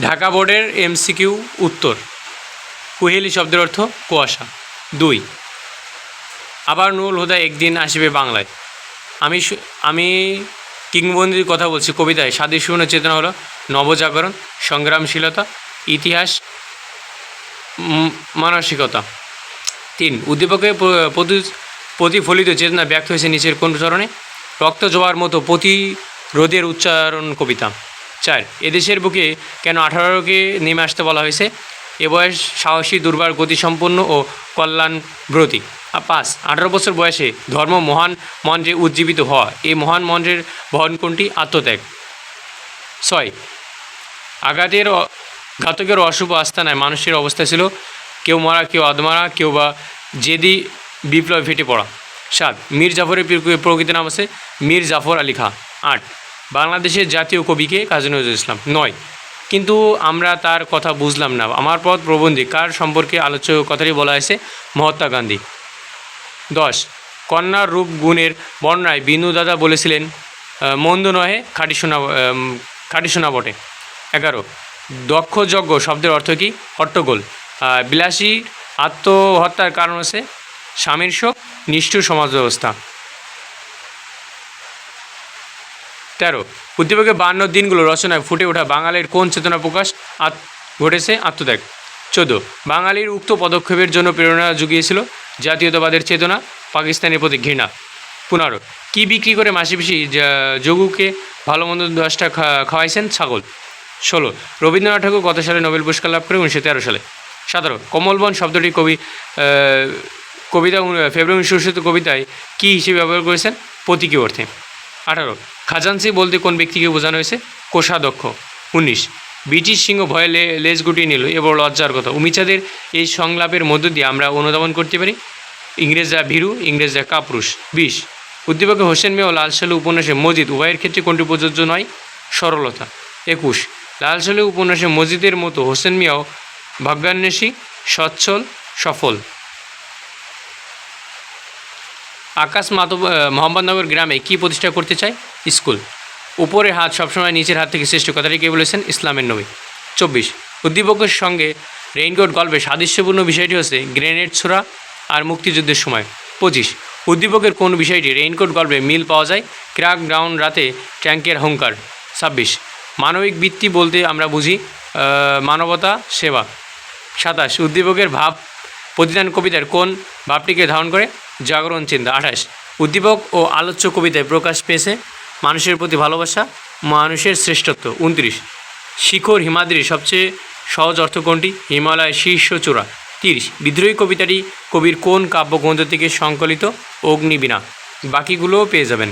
ঢাকা বোর্ডের এমসিকিউ উত্তর। কুহেলি শব্দের অর্থ কুয়াশা। দুই, আবার নুরুল হুদা একদিন আসবে বাংলায়। আমি আমি কিংবদন্তির কথা বলছি কবিতায়। শূন্য চেতনা হলো নবজাগরণ, সংগ্রামশীলতা, ইতিহাস মানসিকতা। তিন, উদ্দীপকে প্রতি- প্রতিফলিত চেতনা ব্যক্ত হয়েছে নিচের কোন চরণে রক্ত জোয়ার মতো প্রতিরোধের উচ্চারণ কবিতা। চার। এদেশের বুকে কেন আঠারোকে নেমে আসতে বলা হয়েছে? এ বয়স সাহসী, দুর্বার, গতিসম্পন্ন ও কল্যাণ ব্রতী। আর পাঁচ, আঠারো বছর বয়সে ধর্ম মহান মন্ত্রে উজ্জীবিত হওয়া। এই মহান মন্ত্রের বহন কোনটি? আত্মত্যাগ। ছয়, আঘাতের ঘাতকের অশুভ আস্থানায় মানুষের অবস্থা ছিল, কেউ মারা, কেউ আদমারা কেউ বা জেদি বিপ্লব ফেটে পড়া। সাত, মীর জাফরের প্র- প্রকৃত নাম আছে মীর জাফর আলী খা। আট বাংলাদেশের জাতীয় কবিকে কাজী নজরুল ইসলাম নয়। কিন্তু আমরা তার কথা বুঝলাম না। আমার পথ প্রবন্ধী কার সম্পর্কে আলোচ্য কথাটি বলা হয়েছে? মহাত্মা গান্ধী। দশ কন্যার রূপ গুণের বর্ণায় বিনু দাদা বলেছিলেন মন্দ নহে খাঁটি আম, খাঁটি শোনা বটে। এগারো দক্ষ যজ্ঞ শব্দের অর্থ কী? হট্টগোল। বিলাসী আত্মহত্যার কারণ হচ্ছে স্বামীর শোক নিষ্ঠুর সমাজ ব্যবস্থা। তেরো উদ্দীপকের বান্ন দিনগুলো রচনায় ফুটে ওঠা বাঙালির কোন চেতনা প্রকাশ? আত ঘটেছে আত্মত্যাগ। চোদ্দ, বাঙালির উক্ত পদক্ষেপের জন্য প্রেরণা জুগিয়েছিল জাতীয়তাবাদের চেতনা, পাকিস্তানের প্রতি ঘৃণা। পনেরো, কী বিক্রি করে মাসি পিসি যোগুকে ভালো মন্দ দশটা খাওয়াইছেন? ছাগল। ষোলো, রবীন্দ্রনাথ ঠাকুর কত সালে নোবেল পুরস্কার লাভ করে উনিশশো তেরো সালে। সতেরো, কমলবন শব্দটি কবি কবিতা ফেব্রুয়ারি উনিশশো সত্তর কবিতায় কী হিসেবে ব্যবহার করেছেন? প্রতীকী অর্থে। আঠারো। খাজানসি বলতে কোন ব্যক্তিকে বোঝানো হয়েছে? কোষাধ্যক্ষ। উনিশ। ব্রিটিশ সিংহ ভয়ে লে লেজ গুটিয়ে নিল। এ বড় লজ্জার কথা। উমিচাঁদের এই সংলাপের মধ্য দিয়ে আমরা অনুধাবন করতে পারি। ইংরেজরা ভীরু, ইংরেজরা কাপুরুষ। বিশ। উদ্দীপকে হোসেন মেয় ও লাল সালু উপন্যাসে মজিদ উভয়ের ক্ষেত্রে কোনটি প্রযোজ্য নয়? সরলতা। একুশ। লাল সালু উপন্যাসে মজিদের মতো হোসেন মিয়াও ভাগ্যান্বেষী, সচ্ছল, সফল। আকাশ মাতব মোহাম্মদনগর গ্রামে কি প্রতিষ্ঠা করতে চায়? স্কুল। উপরের হাত সবসময় নিচের হাত থেকে শ্রেষ্ঠ কথাটি কে বলেছেন? ইসলামের নবী। চব্বিশ। উদ্দীপকের সঙ্গে রেইনকোট গল্পে সাদৃশ্যপূর্ণ বিষয়টি হচ্ছে গ্রেনেড ছোড়া আর মুক্তিযুদ্ধের সময়। পঁচিশ। উদ্দীপকের কোন বিষয়টি রেইনকোট গল্পে মিল পাওয়া যায়? ক্র্যাক গ্রাউন্ড রাতে ট্যাঙ্কের হংকার ছাব্বিশ। মানবিক বৃত্তি বলতে আমরা বুঝি মানবতা, সেবা। সাতাশ। উদ্দীপকের ভাব, প্রতিদান কবিতার কোন ভাবটিকে ধারণ করে? জাগরণ চিন্তা। আঠাশ, উদ্দীপক ও আলোচ্য কবিতায় প্রকাশ পেয়েছে মানুষের প্রতি ভালোবাসা, মানুষের শ্রেষ্ঠত্ব। উনত্রিশ, শিখর হিমাদ্রির সবচেয়ে সহজ অর্থ কোনটি? শীর্ষ চূড়া। তিরিশ, বিদ্রোহী কবিতাটি কবির কোন কাব্যগ্রন্থ থেকে সংকলিত? অগ্নিবীণা। বাকিগুলোও পেয়ে যাবেন।